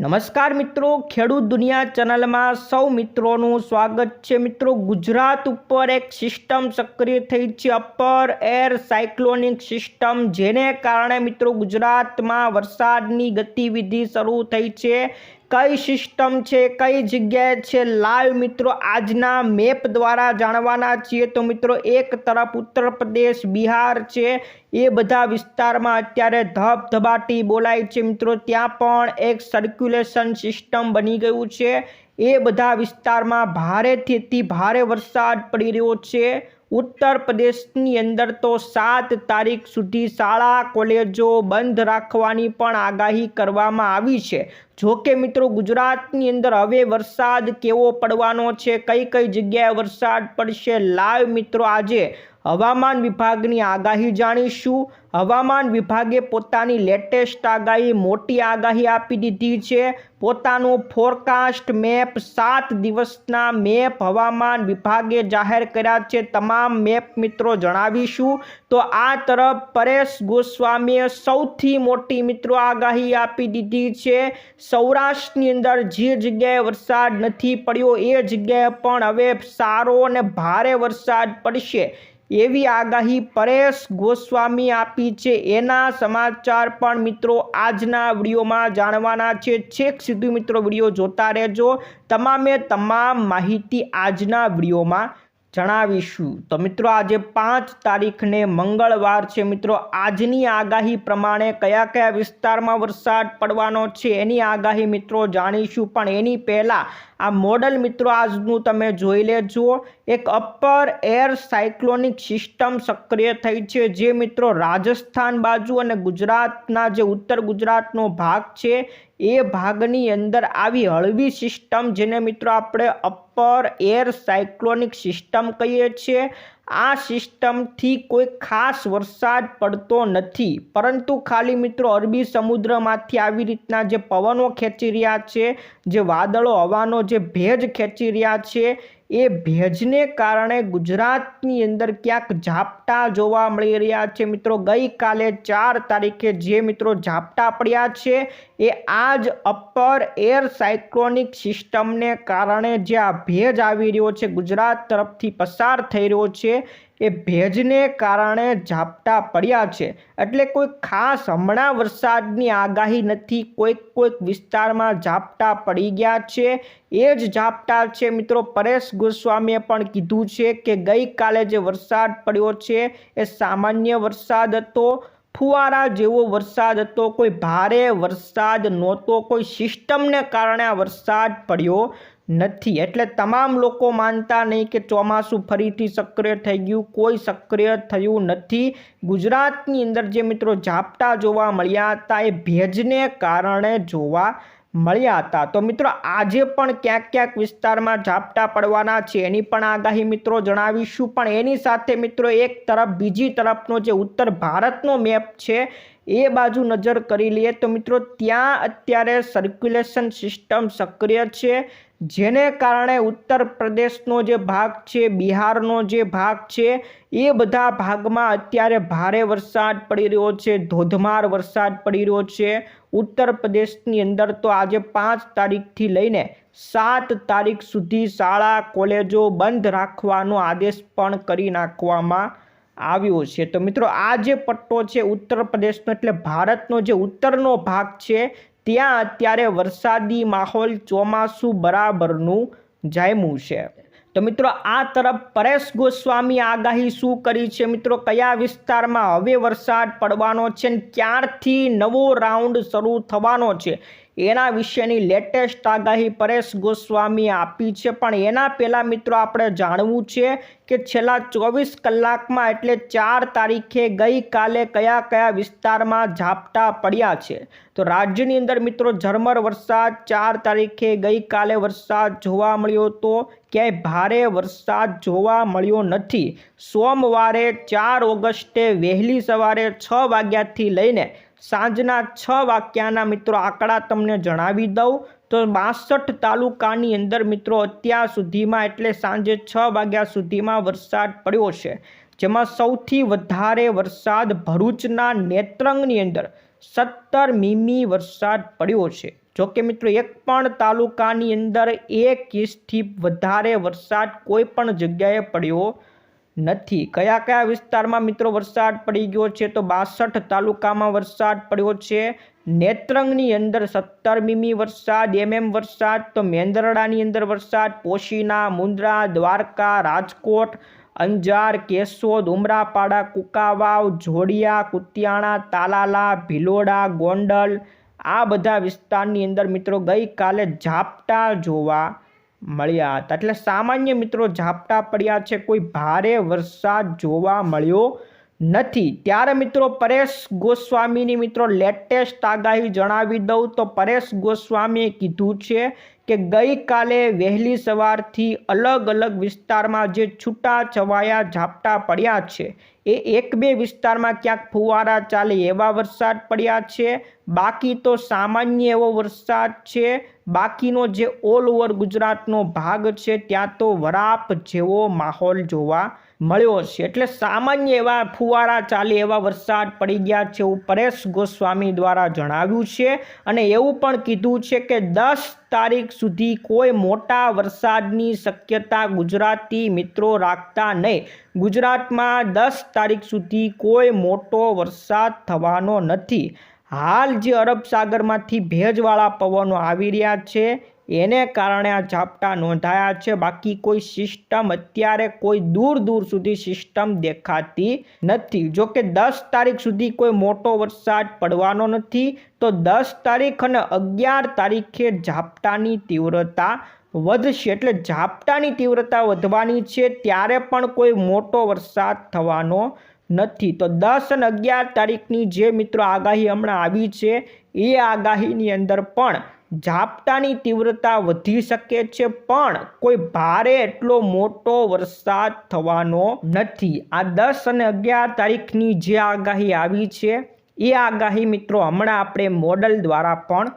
નમસ્કાર મિત્રો, ખેડૂત દુનિયા ચેનલમાં સૌ મિત્રોનું સ્વાગત છે. મિત્રો, ગુજરાત ઉપર એક સિસ્ટમ સક્રિય થઈ છે, અપર એર સાયક્લોનિક સિસ્ટમ, જેને કારણે મિત્રો ગુજરાતમાં વરસાદની ગતિવિધિ શરૂ થઈ છે. કઈ સિસ્ટમ છે, કઈ જગ્યાએ છે લાઈવ મિત્રો આજના મેપ દ્વારા જાણવાના છીએ. તો મિત્રો, એક તરફ ઉત્તર પ્રદેશ, બિહાર છે. એ બધા વિસ્તારમાં અત્યારે ધબધબાટી બોલાય છે મિત્રો. ત્યાં પણ એક સર્ક્યુલેશન સિસ્ટમ બની ગયું છે. એ બધા વિસ્તારમાં ભારેથી ભારે વરસાદ પડી રહ્યો છે. ઉત્તર પ્રદેશની અંદર તો સાત તારીખ સુધી શાળા, કોલેજો બંધ રાખવાની પણ આગાહી કરવામાં આવી છે. જોકે મિત્રો, ગુજરાતની અંદર હવે વરસાદ કેવો પડવાનો છે, કઈ કઈ જગ્યાએ વરસાદ પડશે, લાઈવ મિત્રો, આજે હવામાન વિભાગની આગાહી જાણીશું. હવામાન વિભાગે પોતાની લેટેસ્ટ આગાહી, મોટી આગાહી આપી દીધી છે. પોતાનું ફોરકાસ્ટ મેપ સાત દિવસના મેપ હવામાન વિભાગે જાહેર કર્યા છે. તમામ મેપ મિત્રો જણાવીશું. તો આ તરફ પરેશ ગોસ્વામીએ સૌથી મોટી મિત્રો આગાહી આપી દીધી છે. સૌરાષ્ટ્રની અંદર જે જગ્યાએ વરસાદ નથી પડ્યો, એ જગ્યાએ પણ હવે સારો અને ભારે વરસાદ પડશે. એવી આગાહી પરેશ ગોસ્વામી આપી છે. એના સમાચાર પણ મિત્રો આજના વિડીયોમાં જાણવાના છે. છેક સુધી મિત્રો વીડિયો જોતા રહેજો. તમામે તમામ માહિતી આજના વિડીયોમાં જણાવીશું. તો મિત્રો, આજે પાંચ તારીખને મંગળવાર છે. મિત્રો, આજની આગાહી પ્રમાણે કયા કયા વિસ્તારમાં વરસાદ પડવાનો છે એની આગાહી મિત્રો જાણીશું. પણ એની પહેલાં આ મોડલ મિત્રો, આજનું તમે જોઈ લેજો. એક અપર એર સાયક્લોનિક સિસ્ટમ સક્રિય થઈ છે, જે મિત્રો રાજસ્થાન બાજુ અને ગુજરાતના જે ઉત્તર ગુજરાતનો ભાગ છે એ ભાગની અંદર આવી હળવી સિસ્ટમ જેને મિત્રો આપણે અપર એર સાયક્લોનિક સિસ્ટમ કહીએ છીએ. આ સિસ્ટમથી કોઈ ખાસ વરસાદ પડતો નથી. પરંતુ ખાલી મિત્રો અરબી સમુદ્રમાંથી આવી રીતના જે પવનો ખેંચી રહ્યા છે, જે વાદળો, હવાનો જે ભેજ ખેંચી રહ્યા છે એ ભેજને કારણે ગુજરાતની અંદર ક્યાંક ઝાપટા જોવા મળી રહ્યા છે. મિત્રો, ગઈકાલે ચાર તારીખે જે મિત્રો ઝાપટા પડ્યા છે, એ આ જ અપર એર સાયક્લોનિક સિસ્ટમને કારણે જે આ ભેજ આવી રહ્યો છે, ગુજરાત તરફથી પસાર થઈ રહ્યો છે એ ભેજને કારણે ઝાપટા પડ્યા છે. એટલે કોઈ ખાસ હમણાં વરસાદની આગાહી નથી. કોઈક કોઈક વિસ્તારમાં ઝાપટા પડી ગયા છે. એ જ ઝાપટા છે મિત્રો પરેશ ગોસ્વામીએ પણ કીધું છે કે ગઈકાલે જે વરસાદ પડ્યો છે એ સામાન્ય વરસાદ હતો. ફુવારા જેવો વરસાદ હતો. કોઈ ભારે વરસાદ નહોતો. કોઈ સિસ્ટમને કારણે આ વરસાદ પડ્યો. નથી. એટલે તમામ લોકો માનતા નહીં કે ચોમાસું ફરીથી સક્રિય થઈ ગયું. કોઈ સક્રિય થયું નથી. ગુજરાતની અંદર જે મિત્રો ઝાપટા જોવા મળ્યા હતા, એ ભેજને કારણે જોવા મળ્યા હતા. તો મિત્રો, આજે પણ ક્યાંક ક્યાંક વિસ્તારમાં ઝાપટા પડવાના છે. એની પણ આગાહી મિત્રો જણાવીશું. પણ એની સાથે મિત્રો, એક તરફ, બીજી તરફનો જે ઉત્તર ભારતનો મેપ છે, એ બાજુ નજર કરી લઈએ તો મિત્રો, ત્યાં અત્યારે સર્ક્યુલેશન સિસ્ટમ સક્રિય છે. જેને કારણે ઉત્તર પ્રદેશનો જે ભાગ છે, બિહારનો જે ભાગ છે, એ બધા ભાગમાં અત્યારે ભારે વરસાદ પડી રહ્યો છે, ધોધમાર વરસાદ પડી રહ્યો છે. ઉત્તર પ્રદેશની અંદર તો આજે પાંચ તારીખથી લઈને સાત તારીખ સુધી શાળા, કોલેજો બંધ રાખવાનો આદેશ પણ કરી નાખવામાં આવ્યો છે. તો મિત્રો, આ જે પટ્ટો છે ઉત્તર પ્રદેશનો, એટલે ભારતનો જે ઉત્તરનો ભાગ છે ત્યાં અત્યારે વરસાદી માહોલ ચોમાસું બરાબરનું જામ્યું છે. તો મિત્રો, આ તરફ પરેશ ગોસ્વામી આગાહી શું કરી છે? મિત્રો, કયા વિસ્તારમાં હવે વરસાદ પડવાનો છે ને ક્યારથી નવો રાઉન્ડ શરૂ થવાનો છે? એના વિશેની લેટેસ્ટ આગાહી પરેશ ગોસ્વામી આપી છે. પણ એના પહેલાં મિત્રો આપણે જાણવું છે કે છેલ્લા ચોવીસ કલાકમાં એટલે ચાર તારીખે ગઈકાલે કયા કયા વિસ્તારમાં ઝાપટા પડ્યા છે? તો રાજ્યની અંદર મિત્રો ઝરમર વરસાદ, ચાર તારીખે ગઈકાલે વરસાદ જોવા મળ્યો હતો ક્યાંય ભારે વરસાદ જોવા મળ્યો નથી. સોમવારે ચાર ઓગસ્ટે વહેલી સવારે છ વાગ્યાથી લઈને સાંજના છ વાગ્યાના મિત્રો આંકડા તમને જણાવી દઉં. તો બાસઠ તાલુકાની અંદર મિત્રો અત્યાર સુધીમાં એટલે સાંજે છ વાગ્યા સુધીમાં વરસાદ પડ્યો છે. જેમાં સૌથી વધારે વરસાદ ભરૂચના નેત્રંગની અંદર સત્તર મીમી વરસાદ પડ્યો છે. જોકે મિત્રો એક પણ તાલુકાની અંદર એક ઇંચથી વધારે વરસાદ કોઈ પણ જગ્યાએ પડ્યો નથી. કયા કયા વિસ્તારમાં મિત્રો વરસાદ પડી ગયો છે? તો બાસઠ તાલુકામાં વરસાદ પડ્યો છે. નેત્રંગની અંદર સત્તર મીમી વરસાદ, એમએમ વરસાદ, તો મેંદરડાની અંદર વરસાદ, પોશીના મુન્દ્રા દ્વારકા, રાજકોટ, અંજાર, કેશોદ, ઉમરાપાડા, કુકાવાવ, જોડિયા, કુતિયાણા, તાલાલા, ભિલોડા, ગોંડલ આ બધા વિસ્તારની અંદર મિત્રો ગઈકાલે ઝાપટા જોવા મળ્યા હતા. એટલે સામાન્ય મિત્રો ઝાપટા પડ્યા છે. કોઈ ભારે વરસાદ જોવા મળ્યો નથી. ત્યારે મિત્રો પરેશ ગોસ્વામીની મિત્રો લેટેસ્ટ આગાહી જણાવી દઉં તો પરેશ ગોસ્વામીએ કીધું છે કે ગઈકાલે વહેલી સવારથી અલગ અલગ વિસ્તારમાં જે છૂટા છવાયા ઝાપટા પડ્યા છે, એ એક બે વિસ્તારમાં ક્યાંક ફુવારા ચાલે એવા વરસાદ પડ્યા છે. બાકી તો સામાન્ય એવો વરસાદ છે, બાકીનો જે ઓલ ઓવર ગુજરાતનો ભાગ છે, ત્યાં તો વરાપ જેવો માહોલ જોવા મળ્યો છે એટલે સામાન્ય એવા ફુવારા ચાલે એવા વરસાદ પડી ગયા છે એવું પરેશ ગોસ્વામી દ્વારા જણાવ્યું છે. અને એવું પણ કીધું છે કે દસ તારીખ સુધી કોઈ મોટા વરસાદની શક્યતા ગુજરાતી મિત્રો રાખતા નહીં. ગુજરાતમાં દસ તારીખ સુધી કોઈ મોટો વરસાદ થવાનો નથી. હાલ જે અરબ સાગરમાંથી ભેજવાળા પવનો આવી રહ્યા છે એને કારણે આ ઝાપટા નોંધાયા છે. બાકી કોઈ સિસ્ટમ અત્યારે કોઈ દૂર દૂર સુધી સિસ્ટમ દેખાતી નથી. જો કે દસ તારીખ સુધી કોઈ મોટો વરસાદ પડવાનો નથી, તો દસ તારીખ અને અગિયાર તારીખે ઝાપટાની તીવ્રતા વધશે. એટલે ઝાપટાની તીવ્રતા વધવાની છે ત્યારે પણ કોઈ મોટો વરસાદ થવાનો નથી. તો દસ અને અગિયાર તારીખની જે મિત્રો આગાહી હમણાં આવી છે, એ આગાહીની અંદર પણ ઝાપટાની તીવ્રતા વધી શકે છે, પણ કોઈ ભારે એટલો મોટો વરસાદ થવાનો નથી. આ દસ અને અગિયાર તારીખની જે આગાહી આવી છે, એ આગાહી મિત્રો હમણાં આપણે મોડલ દ્વારા પણ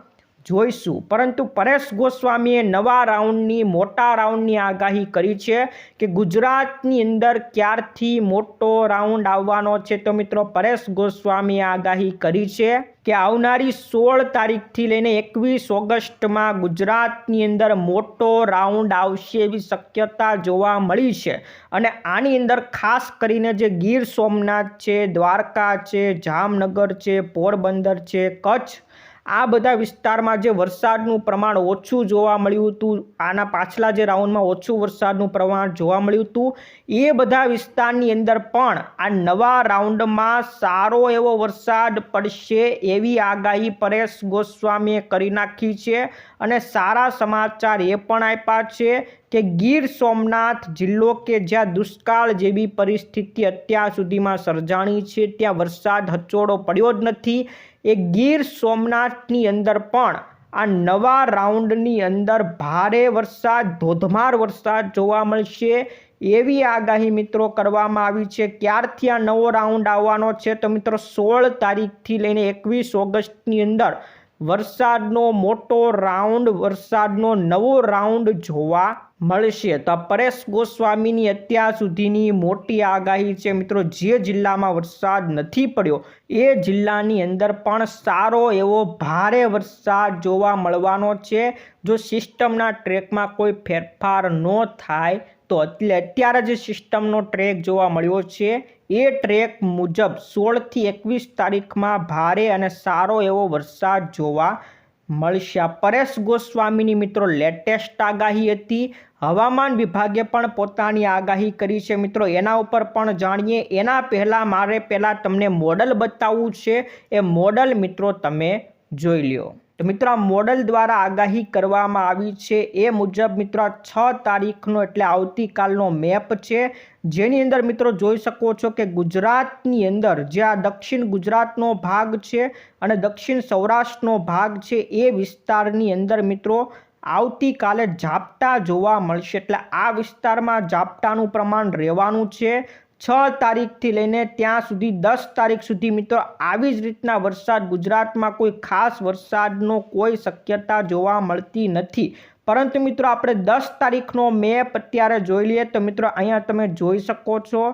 જોઈશું. પરંતુ પરેશ ગોસ્વામીએ નવા રાઉન્ડની, મોટા રાઉન્ડની આગાહી કરી છે કે ગુજરાતની અંદર ક્યારથી મોટો રાઉન્ડ આવવાનો છે તો મિત્રો પરેશ ગોસ્વામીએ આગાહી કરી છે કે આવનારી સોળ તારીખથી લઈને એકવીસ ઓગસ્ટમાં ગુજરાતની અંદર મોટો રાઉન્ડ આવશે એવી શક્યતા જોવા મળી છે. અને આની અંદર ખાસ કરીને જે ગીર સોમનાથ છે, દ્વારકા છે, જામનગર છે, પોરબંદર છે, કચ્છ આ બધા વિસ્તારમાં જે વરસાદનું પ્રમાણ ઓછું જોવા મળ્યું હતું, આના પાછલા જે રાઉન્ડમાં ઓછું વરસાદનું પ્રમાણ જોવા મળ્યું હતું, એ બધા વિસ્તારની અંદર પણ આ નવા રાઉન્ડમાં સારો એવો વરસાદ પડશે એવી આગાહી પરેશ ગોસ્વામીએ કરી નાખી છે અને સારા સમાચાર એ પણ આપ્યા છે કે ગીર સોમનાથ જિલ્લો કે જ્યાં દુષ્કાળ જેવી પરિસ્થિતિ અત્યાર સુધીમાં સર્જાણી છે, ત્યાં વરસાદ હચોડો પડ્યો જ નથી. એ ગીર સોમનાથની અંદર પણ આ નવા રાઉન્ડની અંદર ભારે વરસાદ, ધોધમાર વરસાદ જોવા મળશે. એવી આગાહી મિત્રો કરવામાં આવી છે. ક્યારથી આ નવો રાઉન્ડ આવવાનો છે? તો મિત્રો, સોળ તારીખથી લઈને એકવીસ ઓગસ્ટની અંદર વરસાદનો મોટો રાઉન્ડ, વરસાદનો નવો રાઉન્ડ જોવા મળશે. તો પરેશ ગોસ્વામીની અત્યાર સુધીની મોટી આગાહી છે મિત્રો. જે જિલ્લામાં વરસાદ નથી પડ્યો, એ જિલ્લાની અંદર પણ સારો એવો ભારે વરસાદ જોવા મળવાનો છે. જો સિસ્ટમના ટ્રેકમાં કોઈ ફેરફાર ન થાય તો એટલે અત્યારે જે સિસ્ટમનો ટ્રેક જોવા મળ્યો છે, એ ટ્રેક મુજબ સોળથી એકવીસ તારીખમાં ભારે અને સારો એવો વરસાદ જોવા મળશે. પરેશ ગોસ્વામીની મિત્રો લેટેસ્ટ આગાહી હતી. હવામાન વિભાગે પણ પોતાની આગાહી કરી છે. મિત્રો, એના ઉપર પણ જાણીએ, એના પહેલાં મારે પહેલાં તમને મોડલ બતાવવું છે. એ મોડલ મિત્રો તમે જોઈ લ્યો. તો મિત્રો મોડલ દ્વારા આગાહી કરવામાં આવી છે. એ મુજબ મિત્રો છ તારીખનો એટલે આવતીકાલનો મેપ છે. જેની અંદર મિત્રો જોઈ શકો છો કે ગુજરાતની અંદર જે આ દક્ષિણ ગુજરાતનો ભાગ છે અને દક્ષિણ સૌરાષ્ટ્રનો ભાગ છે એ વિસ્તારની અંદર મિત્રો આવતીકાલે ઝાપટા જોવા મળશે. એટલે આ વિસ્તારમાં ઝાપટાનું પ્રમાણ રહેવાનું છે. છ તારીખથી લઈને ત્યાં સુધી દસ તારીખ સુધી મિત્રો આવી જ રીતના વરસાદ ગુજરાતમાં કોઈ ખાસ વરસાદનો કોઈ શક્યતા જોવા મળતી નથી. પરંતુ મિત્રો આપણે દસ તારીખનો મેપ અત્યારે જોઈ લઈએ તો મિત્રો અહીંયા તમે જોઈ શકો છો,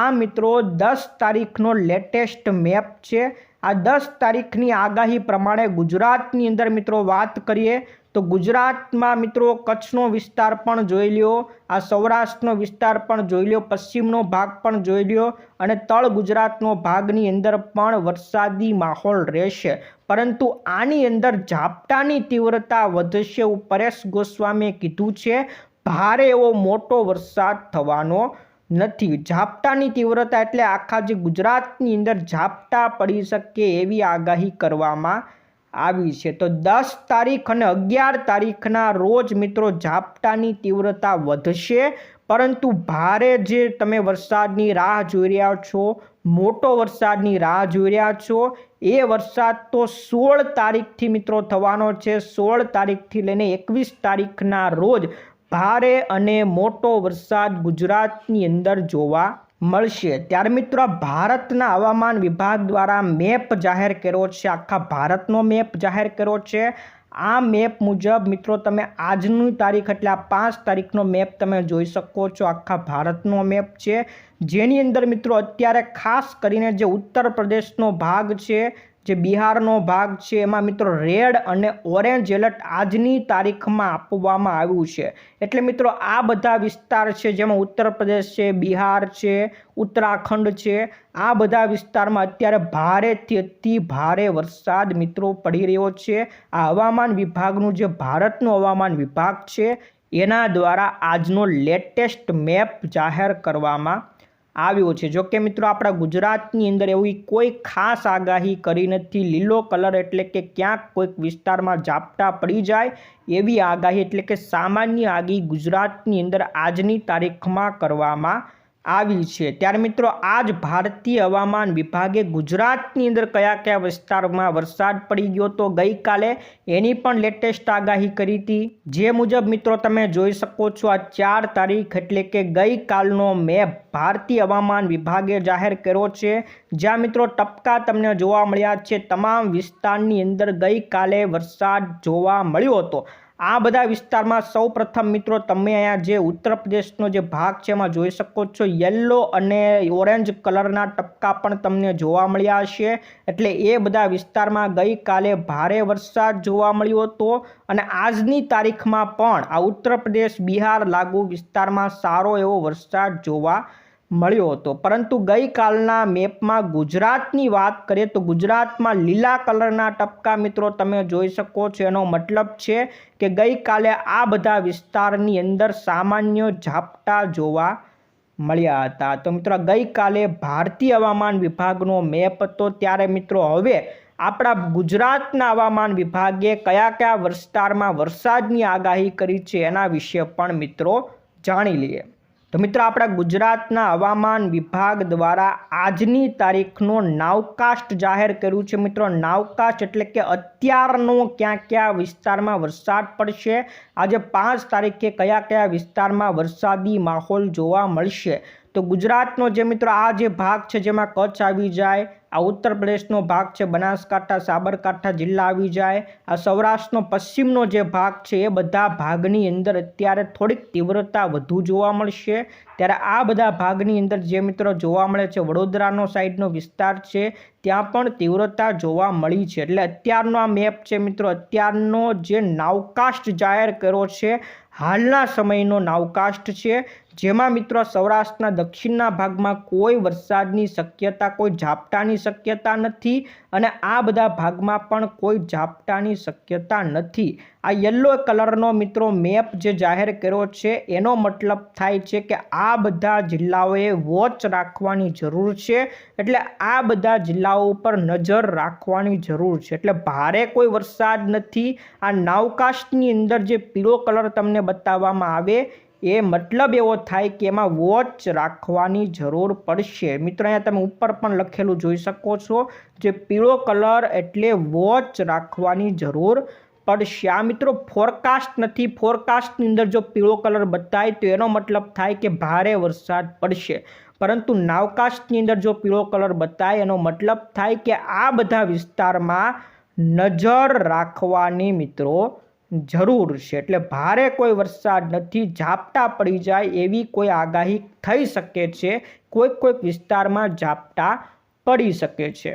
આ મિત્રો દસ તારીખનો લેટેસ્ટ મેપ છે. આ દસ તારીખની આગાહી પ્રમાણે ગુજરાતની અંદર મિત્રો વાત કરીએ તો ગુજરાતમાં મિત્રો કચ્છનો વિસ્તાર પણ જોઈ લ્યો, આ સૌરાષ્ટ્રનો વિસ્તાર પણ જોઈ લ્યો, પશ્ચિમનો ભાગ પણ જોઈ લ્યો અને તળ ગુજરાતનો ભાગની અંદર પણ વરસાદી માહોલ રહેશે. પરંતુ આની અંદર ઝાપટાની તીવ્રતા વધશે એવું પરેશ ગોસ્વામીએ કીધું છે. ભારે એવો મોટો વરસાદ થવાનો નથી. ઝાપટાની તીવ્રતા એટલે આખા જે ગુજરાતની અંદર ઝાપટા પડી શકે એવી આગાહી કરવામાં આવી છે. તો દસ તારીખ અને અગિયાર તારીખના રોજ મિત્રો ઝાપટાની તીવ્રતા વધશે, પરંતુ ભારે જે તમે વરસાદની રાહ જોઈ રહ્યા છો, મોટો વરસાદની રાહ જોઈ રહ્યા છો, એ વરસાદ તો સોળ તારીખથી મિત્રો થવાનો છે. સોળ તારીખથી લઈને એકવીસ તારીખના રોજ ભારે અને મોટો વરસાદ ગુજરાતની અંદર જોવા મળશે. ત્યારે મિત્રો ભારતના હવામાન વિભાગ દ્વારા મેપ જાહેર કર્યો છે. આખા ભારતનો મેપ જાહેર કર્યો છે. આ મેપ મુજબ મિત્રો તમે આજની તારીખ એટલે આ પાંચ તારીખનો મેપ તમે જોઈ શકો છો. આખા ભારતનો મેપ છે. જેની અંદર મિત્રો અત્યારે ખાસ કરીને જે ઉત્તર પ્રદેશનો ભાગ છે જે બિહારનો ભાગ છે, એમાં મિત્રો રેડ અને ઓરેન્જ એલર્ટ આજની તારીખમાં આપવામાં આવ્યું છે. એટલે મિત્રો આ બધા વિસ્તાર છે, જેમાં ઉત્તર પ્રદેશ છે, બિહાર છે, ઉત્તરાખંડ છે, આ બધા વિસ્તારમાં અત્યારે ભારેથી અતિ ભારે વરસાદ મિત્રો પડી રહ્યો છે. આ હવામાન વિભાગનું જે ભારતનું હવામાન વિભાગ છે, એના દ્વારા આજનો લેટેસ્ટ મેપ જાહેર કરવામાં આવ્યો છે. જોકે મિત્રો, આપણા ગુજરાતની અંદર એવી કોઈ ખાસ આગાહી કરી નથી. લીલો કલર એટલે કે ક્યાંક કોઈક વિસ્તારમાં ઝાપટા પડી જાય એવી આગાહી એટલે કે સામાન્ય આગાહી ગુજરાતની અંદર આજની તારીખમાં કરવામાં આવી છે. ત્યારે મિત્રો, આજ ભારતીય હવામાન વિભાગે ગુજરાતની અંદર કયા કયા વિસ્તારમાં વરસાદ પડી ગયો તો ગઈકાલે એની પણ લેટેસ્ટ આગાહી કરી હતી. જે મુજબ મિત્રો, તમે જોઈ શકો છો આ ચાર તારીખ એટલે કે ગઈકાલનો મેપ ભારતીય હવામાન વિભાગે જાહેર કર્યો છે. જ્યાં મિત્રો, ટપકા તમને જોવા મળ્યા છે. તમામ વિસ્તારની અંદર ગઈકાલે વરસાદ જોવા મળ્યો હતો. આ બધા વિસ્તારમાં સૌ મિત્રો તમે અહીંયા જે ઉત્તર પ્રદેશનો જે ભાગ છે એમાં જોઈ શકો છો. યલો અને ઓરેન્જ કલરના ટપકા પણ તમને જોવા મળ્યા હશે. એટલે એ બધા વિસ્તારમાં ગઈકાલે ભારે વરસાદ જોવા મળ્યો હતો અને આજની તારીખમાં પણ આ ઉત્તર પ્રદેશ બિહાર લાગુ વિસ્તારમાં સારો એવો વરસાદ જોવા મળ્યો હતો. પરંતુ ગઈકાલના મેપમાં ગુજરાતની વાત કરીએ તો ગુજરાતમાં લીલા કલરના ટપકા મિત્રો તમે જોઈ શકો છો. એનો મતલબ છે કે ગઈકાલે આ બધા વિસ્તારની અંદર સામાન્ય ઝાપટા જોવા મળ્યા હતા. તો મિત્રો ગઈકાલે ભારતીય હવામાન વિભાગનો મેપ હતો. ત્યારે મિત્રો હવે આપણા ગુજરાતના હવામાન વિભાગે કયા કયા વિસ્તારમાં વરસાદની આગાહી કરી છે એના વિશે પણ મિત્રો જાણી લઈએ. તો મિત્રો આપણા ગુજરાતના હવામાન વિભાગ દ્વારા આજની તારીખનો નાવકાસ્ટ જાહેર કર્યું છે. મિત્રો નાવકાસ્ટ એટલે કે અત્યારનો ક્યાં ક્યાં વિસ્તારમાં વરસાદ પડશે, આજે પાંચ તારીખે કયા કયા વિસ્તારમાં વરસાદી માહોલ જોવા મળશે? તો ગુજરાતનો જે મિત્રો આ જે ભાગ છે, જેમાં કચ્છ આવી જાય આ ઉત્તર પ્રદેશનો ભાગ છે, બનાસકાંઠા, સાબરકાંઠા જિલ્લા આવી જાય. આ સૌરાષ્ટ્રનો પશ્ચિમનો જે ભાગ છે, એ બધા ભાગની અંદર અત્યારે થોડીક તીવ્રતા વધુ જોવા મળશે. ત્યારે આ બધા ભાગની અંદર જે મિત્રો જોવા મળે છે, વડોદરાનો સાઈડનો વિસ્તાર છે, ત્યાં પણ તીવ્રતા જોવા મળી છે. એટલે અત્યારનો આ મેપ છે મિત્રો, અત્યારનો જે નાવકાસ્ટ જાહેર કર્યો છે, હાલના સમયનો નાવકાસ્ટ છે. જેમાં મિત્રો સૌરાષ્ટ્રના દક્ષિણના ભાગમાં કોઈ વરસાદની શક્યતા, કોઈ ઝાપટાની શક્યતા નથી અને આ બધા ભાગમાં પણ કોઈ ઝાપટાની શક્યતા નથી. આ યલો કલરનો મિત્રો મેપ જે જાહેર કર્યો છે, એનો મતલબ થાય છે કે આ બધા જિલ્લાઓએ વોચ રાખવાની જરૂર છે. એટલે આ બધા જિલ્લાઓ ઉપર નજર રાખવાની જરૂર છે. એટલે ભારે કોઈ વરસાદ નથી. આ નાવકાસ્ટની અંદર જે પીળો કલર તમને બતાવવામાં આવે એ મતલબ એવો થાય કે એમાં વોચ રાખવાની જરૂર પડશે. મિત્રો, અહીંયા તમે ઉપર પણ લખેલું જોઈ શકો છો જે પીળો કલર એટલે વોચ રાખવાની જરૂર પડશે. આ મિત્રો ફોરકાસ્ટ નથી. ફોરકાસ્ટની અંદર જો પીળો કલર બતાય તો એનો મતલબ થાય કે ભારે વરસાદ પડશે. પરંતુ નાવકાસ્ટની અંદર જો પીળો કલર બતાય એનો મતલબ થાય કે આ બધા વિસ્તારમાં નજર રાખવાની મિત્રો જરૂર છે. એટલે ભારે કોઈ વરસાદ નથી, ઝાપટા પડી જાય એવી કોઈ આગાહી થઈ શકે છે. કોઈક કોઈક વિસ્તારમાં ઝાપટા પડી શકે છે.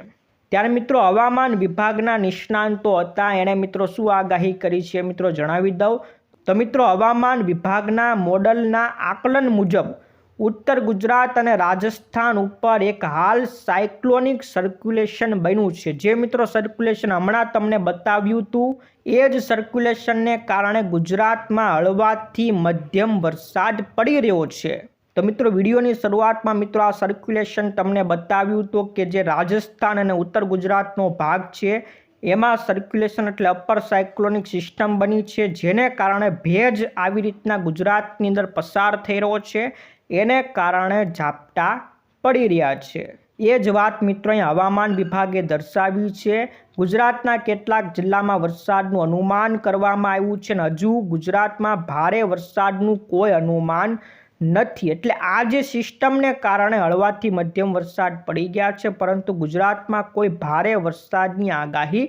ત્યારે મિત્રો હવામાન વિભાગના નિષ્ણાંતો હતા. એણે મિત્રો શું આગાહી કરી છે મિત્રો જણાવી દઉં. તો મિત્રો હવામાન વિભાગના મોડલના આકલન મુજબ ઉત્તર ગુજરાત અને રાજસ્થાન ઉપર એક હાલ સાયક્લોનિક સર્ક્યુલેશન બન્યું છે. જે મિત્રો સર્ક્યુલેશન હમણાં તમને બતાવ્યું હતું એ જ સર્ક્યુલેશનને કારણે ગુજરાતમાં હળવાથી મધ્યમ વરસાદ પડી રહ્યો છે. તો મિત્રો, વિડીયોની શરૂઆતમાં મિત્રો આ સર્ક્યુલેશન તમને બતાવ્યું હતું કે જે રાજસ્થાન અને ઉત્તર ગુજરાતનો ભાગ છે, એમાં સર્ક્યુલેશન એટલે અપર સાયક્લોનિક સિસ્ટમ બની છે, જેને કારણે ભેજ આવી રીતના ગુજરાતની અંદર પસાર થઈ રહ્યો છે, એને કારણે ઝાપટા પડી રહ્યા છે. એ જ વાત મિત્રો અહીં હવામાન વિભાગે દર્શાવી છે. ગુજરાતના કેટલાક જિલ્લામાં વરસાદનું અનુમાન કરવામાં આવ્યું છે અને હજુ ગુજરાતમાં ભારે વરસાદનું કોઈ અનુમાન નથી. એટલે આ જે સિસ્ટમને કારણે હળવાથી મધ્યમ વરસાદ પડી ગયા છે, પરંતુ ગુજરાતમાં કોઈ ભારે વરસાદની આગાહી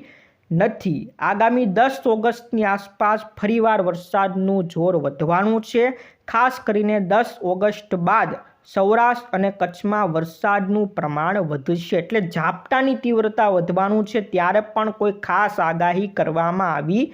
નથી. આગામી દસ ઓગસ્ટની આસપાસ ફરીવાર વરસાદનું જોર વધવાનું છે. ખાસ કરીને દસ ઓગસ્ટ બાદ સૌરાષ્ટ્ર અને કચ્છમાં વરસાદનું પ્રમાણ વધશે એટલે ઝાપટાની તીવ્રતા વધવાનું છે ત્યારે પણ કોઈ ખાસ આગાહી કરવામાં આવી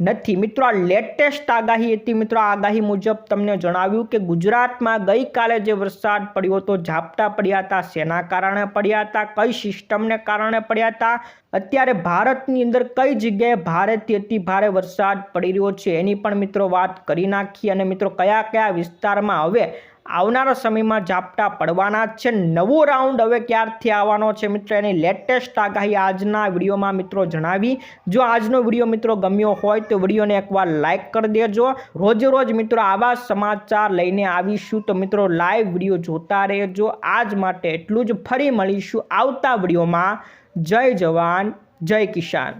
નથી. મિત્રો, આ લેટેસ્ટ આગાહી હતી. મિત્રો આગાહી મુજબ તમને જણાવ્યું કે ગુજરાતમાં ગઈકાલે જે વરસાદ પડ્યો હતો, ઝાપટા પડ્યા હતા, શેના કારણે પડ્યા હતા, કઈ સિસ્ટમને કારણે પડ્યા હતા, અત્યારે ભારતની અંદર કઈ જગ્યાએ ભારેથી અતિ ભારે વરસાદ પડી રહ્યો છે એની પણ મિત્રો વાત કરી નાખી. અને મિત્રો, કયા કયા વિસ્તારમાં હવે આવનારા સમયમાં ઝાપટા પડવાના જ છે. નવો રાઉન્ડ હવે ક્યારથી આવવાનો છે મિત્રો? એની લેટેસ્ટ આગાહી આજના વિડીયોમાં મિત્રો જણાવી. જો આજનો વીડિયો મિત્રો ગમ્યો હોય તો વિડીયોને એકવાર લાઇક કરી દેજો. રોજ રોજ મિત્રો આવા સમાચાર લઈને આવીશું તો મિત્રો લાઈવ વીડિયો જોતા રહેજો. આજ માટે એટલું જ. ફરી મળીશું આવતા વિડીયોમાં. જય જવાન, જય કિસાન.